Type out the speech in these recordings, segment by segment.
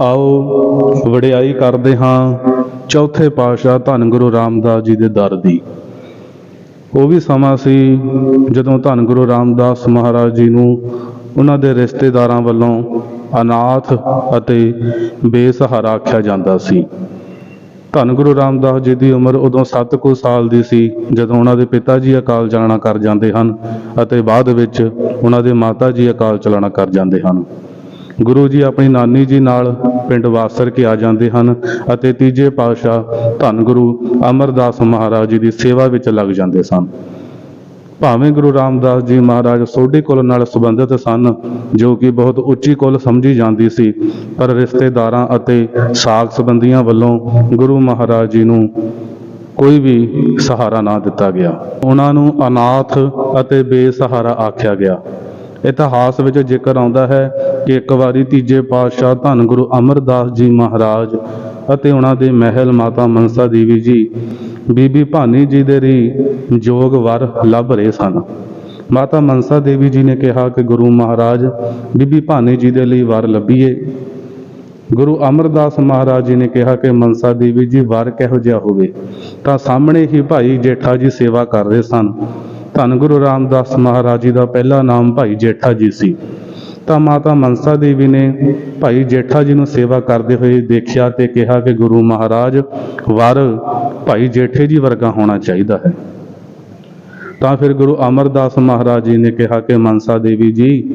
ਆਓ ਵਡਿਆਈ ਕਰਦੇ ਹਾਂ ਚੌਥੇ ਪਾਤਸ਼ਾਹ ਧੰਨ ਗੁਰੂ ਰਾਮਦਾਸ ਜੀ ਦੇ ਦਰ ਦੀ। ਉਹ ਵੀ ਸਮਾਂ ਸੀ ਜਦੋਂ ਧੰਨ ਗੁਰੂ ਰਾਮਦਾਸ ਮਹਾਰਾਜ ਜੀ ਨੂੰ ਉਹਨਾਂ ਦੇ ਰਿਸ਼ਤੇਦਾਰਾਂ ਵੱਲੋਂ ਅਨਾਥ ਅਤੇ ਬੇਸਹਾਰਾ ਆਖਿਆ ਜਾਂਦਾ ਸੀ। ਧੰਨ ਗੁਰੂ ਰਾਮਦਾਸ ਜੀ ਦੀ ਉਮਰ ਉਦੋਂ 7 ਕੁ ਸਾਲ ਦੀ ਸੀ, ਜਦੋਂ ਉਹਨਾਂ ਦੇ ਪਿਤਾ ਜੀ ਅਕਾਲ ਚਲਾਣਾ ਕਰ ਜਾਂਦੇ ਹਨ ਅਤੇ ਬਾਅਦ ਵਿੱਚ ਉਹਨਾਂ ਦੇ ਮਾਤਾ ਜੀ ਅਕਾਲ ਚਲਾਣਾ ਕਰ ਜਾਂਦੇ ਹਨ। ਗੁਰੂ ਜੀ ਆਪਣੀ ਨਾਨੀ ਜੀ ਨਾਲ ਪਿੰਡ ਵਾਸਰ ਕੇ ਆ ਜਾਂਦੇ ਹਨ ਅਤੇ ਤੀਜੇ ਪਾਤਸ਼ਾਹ ਧੰਨ ਗੁਰੂ ਅਮਰਦਾਸ ਮਹਾਰਾਜ ਜੀ ਦੀ ਸੇਵਾ ਵਿੱਚ ਲੱਗ ਜਾਂਦੇ ਸਨ। ਭਾਵੇਂ ਗੁਰੂ ਰਾਮਦਾਸ ਜੀ ਮਹਾਰਾਜ ਸੋਢੀ ਕੁਲ ਨਾਲ ਸੰਬੰਧਿਤ ਸਨ, ਜੋ ਕਿ ਬਹੁਤ ਉੱਚੀ ਕੁਲ ਸਮਝੀ ਜਾਂਦੀ ਸੀ, ਪਰ ਰਿਸ਼ਤੇਦਾਰਾਂ ਅਤੇ ਸਾਕ ਸੰਬੰਧੀਆਂ ਵੱਲੋਂ ਗੁਰੂ ਮਹਾਰਾਜ ਜੀ ਨੂੰ ਕੋਈ ਵੀ ਸਹਾਰਾ ਨਾ ਦਿੱਤਾ ਗਿਆ। ਉਹਨਾਂ ਨੂੰ ਅਨਾਥ ਅਤੇ ਬੇਸਹਾਰਾ ਆਖਿਆ ਗਿਆ। ਇਤਿਹਾਸ ਵਿੱਚ ਜ਼ਿਕਰ ਆਉਂਦਾ ਹੈ ਕਿ ਇੱਕ ਵਾਰੀ ਤੀਜੇ ਪਾਤਸ਼ਾਹ ਧੰਨ ਗੁਰੂ ਅਮਰਦਾਸ ਜੀ ਮਹਾਰਾਜ ਅਤੇ ਉਹਨਾਂ ਦੇ ਮਹਿਲ ਮਾਤਾ ਮਨਸਾ ਦੇਵੀ ਜੀ, ਬੀਬੀ ਭਾਨੀ ਜੀ ਦੇ ਰੀ ਜੋਗ ਵਰ ਲੱਭ ਰਹੇ ਸਨ। ਮਾਤਾ ਮਨਸਾ ਦੇਵੀ ਜੀ ਨੇ ਕਿਹਾ ਕਿ ਗੁਰੂ ਮਹਾਰਾਜ, ਬੀਬੀ ਭਾਨੀ ਜੀ ਦੇ ਲਈ ਵਰ ਲੱਭੀਏ। ਗੁਰੂ ਅਮਰਦਾਸ ਮਹਾਰਾਜ ਜੀ ਨੇ ਕਿਹਾ ਕਿ ਮਨਸਾ ਦੇਵੀ ਜੀ, ਵਰ ਕਿਹੋ ਜਿਹਾ ਹੋਵੇ, ਤਾਂ ਸਾਹਮਣੇ ਹੀ ਭਾਈ ਜੇਠਾ ਜੀ ਸੇਵਾ ਕਰ ਰਹੇ ਸਨ। ਧੰਨ ਗੁਰੂ ਰਾਮਦਾਸ ਮਹਾਰਾਜ ਜੀ ਦਾ ਪਹਿਲਾ ਨਾਮ ਭਾਈ ਜੇਠਾ ਜੀ ਸੀ। ਤਾਂ ਮਾਤਾ ਮਨਸਾ ਦੇਵੀ ਨੇ ਭਾਈ ਜੇਠਾ ਜੀ ਨੂੰ ਸੇਵਾ ਕਰਦੇ ਹੋਏ ਦੇਖਿਆ ਤੇ ਕਿਹਾ ਕਿ ਗੁਰੂ ਮਹਾਰਾਜ, ਵਰ ਭਾਈ ਜੇਠੇ ਜੀ ਵਰਗਾ ਹੋਣਾ ਚਾਹੀਦਾ ਹੈ। ਤਾਂ ਫਿਰ ਗੁਰੂ ਅਮਰਦਾਸ ਮਹਾਰਾਜ ਜੀ ਨੇ ਕਿਹਾ ਕਿ ਮਨਸਾ ਦੇਵੀ ਜੀ,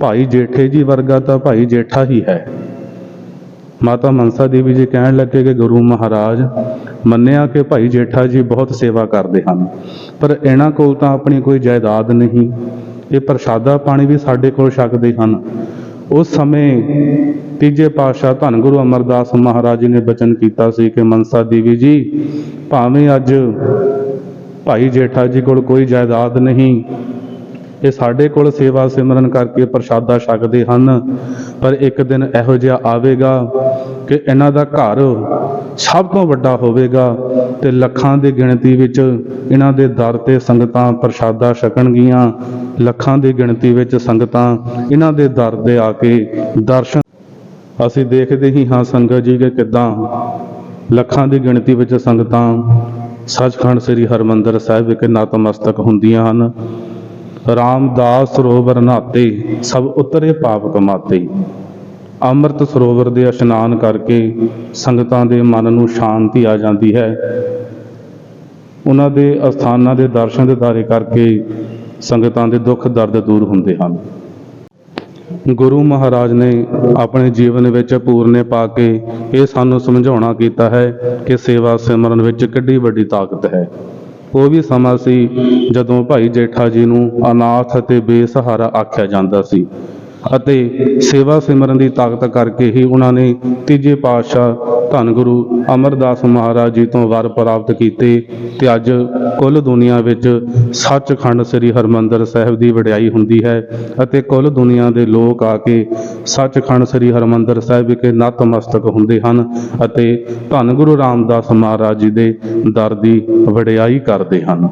ਭਾਈ ਜੇਠੇ ਜੀ ਵਰਗਾ ਤਾਂ ਭਾਈ ਜੇਠਾ ਹੀ ਹੈ। ਮਾਤਾ ਮਨਸਾ ਦੇਵੀ ਜੀ ਕਹਿਣ ਲੱਗੇ ਕਿ ਗੁਰੂ ਮਹਾਰਾਜ ਮੰਨਿਆ ਕਿ ਭਾਈ ਜੇਠਾ ਜੀ ਬਹੁਤ ਸੇਵਾ ਕਰਦੇ ਹਨ, ਪਰ ਇਹਨਾਂ ਕੋਲ ਤਾਂ ਆਪਣੀ ਕੋਈ ਜਾਇਦਾਦ ਨਹੀਂ। ਇਹ ਪ੍ਰਸ਼ਾਦਾ ਪਾਣੀ ਵੀ ਸਾਡੇ ਕੋਲ ਛਕਦੇ ਹਨ। ਉਸ ਸਮੇਂ ਤੀਜੇ ਪਾਤਸ਼ਾਹ ਧੰਨ ਗੁਰੂ ਅਮਰਦਾਸ ਮਹਾਰਾਜ ਜੀ ਨੇ ਬਚਨ ਕੀਤਾ ਸੀ ਕਿ ਮਨਸਾ ਦੇਵੀ ਜੀ, ਭਾਵੇਂ ਅੱਜ ਭਾਈ ਜੇਠਾ ਜੀ ਕੋਲ ਕੋਈ ਜਾਇਦਾਦ ਨਹੀਂ ਇਹ ਸਾਡੇ ਕੋਲ ਸੇਵਾ ਸਿਮਰਨ ਕਰਕੇ ਪ੍ਰਸ਼ਾਦਾ ਛਕਦੇ ਹਨ। ਪਰ ਇੱਕ ਦਿਨ ਇਹੋ ਜਿਹਾ ਆਵੇਗਾ ਕਿ ਇਹਨਾਂ ਦਾ ਘਰ ਸਭ ਤੋਂ ਵੱਡਾ ਹੋਵੇਗਾ ਤੇ ਲੱਖਾਂ ਦੀ ਗਿਣਤੀ ਵਿੱਚ ਇਹਨਾਂ ਦੇ ਦਰ ਤੇ ਸੰਗਤਾਂ ਪ੍ਰਸ਼ਾਦਾ ਛਕਣਗੀਆਂ। ਲੱਖਾਂ ਦੀ ਗਿਣਤੀ ਵਿੱਚ ਸੰਗਤਾਂ ਇਹਨਾਂ ਦੇ ਦਰ ਦੇ ਆ ਕੇ ਦਰਸ਼ਨ ਅਸੀਂ ਦੇਖਦੇ ਹੀ ਹਾਂ ਸੰਗਤ ਜੀ ਕਿ ਕਿਦਾਂ ਲੱਖਾਂ ਦੀ ਗਿਣਤੀ ਵਿੱਚ ਸੰਗਤਾਂ ਸੱਚਖੰਡ ਸ੍ਰੀ ਹਰਮੰਦਰ ਸਾਹਿਬ ਵਿਖੇ ਨਤਮਸਤਕ ਹੁੰਦੀਆਂ ਹਨ। ਰਾਮਦਾਸ ਸਰੋਵਰ ਨਾਤੇ, ਸਭ ਉਤਰੇ ਪਾਪ ਕਮਾਤੇ। ਅੰਮ੍ਰਿਤ ਸਰੋਵਰ ਦੇ ਇਸ਼ਨਾਨ ਕਰਕੇ ਸੰਗਤਾਂ ਦੇ ਮਨ ਨੂੰ ਸ਼ਾਂਤੀ ਆ ਜਾਂਦੀ ਹੈ। ਉਹਨਾਂ ਦੇ ਅਸਥਾਨਾਂ ਦੇ ਦਰਸ਼ਨ ਦਿਦਾਰੇ ਕਰਕੇ ਸੰਗਤਾਂ ਦੇ ਦੁੱਖ ਦਰਦ ਦੂਰ ਹੁੰਦੇ ਹਨ। ਗੁਰੂ ਮਹਾਰਾਜ ਨੇ ਆਪਣੇ ਜੀਵਨ ਵਿੱਚ ਪੂਰਨੇ ਪਾ ਕੇ ਇਹ ਸਾਨੂੰ ਸਮਝਾਉਣਾ ਕੀਤਾ ਹੈ ਕਿ ਸੇਵਾ ਸਿਮਰਨ ਵਿੱਚ ਕਿੱਡੀ ਵੱਡੀ ਤਾਕਤ ਹੈ। ਉਹ ਵੀ ਸਮਾਂ ਸੀ ਜਦੋਂ ਭਾਈ ਜੇਠਾ ਜੀ ਨੂੰ ਅਨਾਥ ਅਤੇ ਬੇਸਹਾਰਾ ਆਖਿਆ ਜਾਂਦਾ ਸੀ। ਅਤੇ ਸੇਵਾ ਸਿਮਰਨ ਦੀ ਤਾਕਤ ਕਰਕੇ ਹੀ ਉਹਨਾਂ ਨੇ ਤੀਜੇ ਪਾਤਸ਼ਾਹ ਧੰਨ ਗੁਰੂ ਅਮਰਦਾਸ ਮਹਾਰਾਜ ਜੀ ਤੋਂ ਵਰ ਪ੍ਰਾਪਤ ਕੀਤੇ ਤੇ ਅੱਜ ਕੁੱਲ ਦੁਨੀਆ ਵਿੱਚ ਸੱਚਖੰਡ ਸ੍ਰੀ ਹਰਮੰਦਰ ਸਾਹਿਬ ਦੀ ਵਡਿਆਈ ਹੁੰਦੀ ਹੈ ਅਤੇ ਕੁੱਲ ਦੁਨੀਆ ਦੇ ਲੋਕ ਆ ਕੇ ਸੱਚਖੰਡ ਸ੍ਰੀ ਹਰਮੰਦਰ ਸਾਹਿਬ ਵਿਖੇ ਨਤਮਸਤਕ ਹੁੰਦੇ ਹਨ ਅਤੇ ਧੰਨ ਗੁਰੂ ਰਾਮਦਾਸ ਮਹਾਰਾਜ ਜੀ ਦੇ ਦਰ ਦੀ ਵਡਿਆਈ ਕਰਦੇ ਹਨ।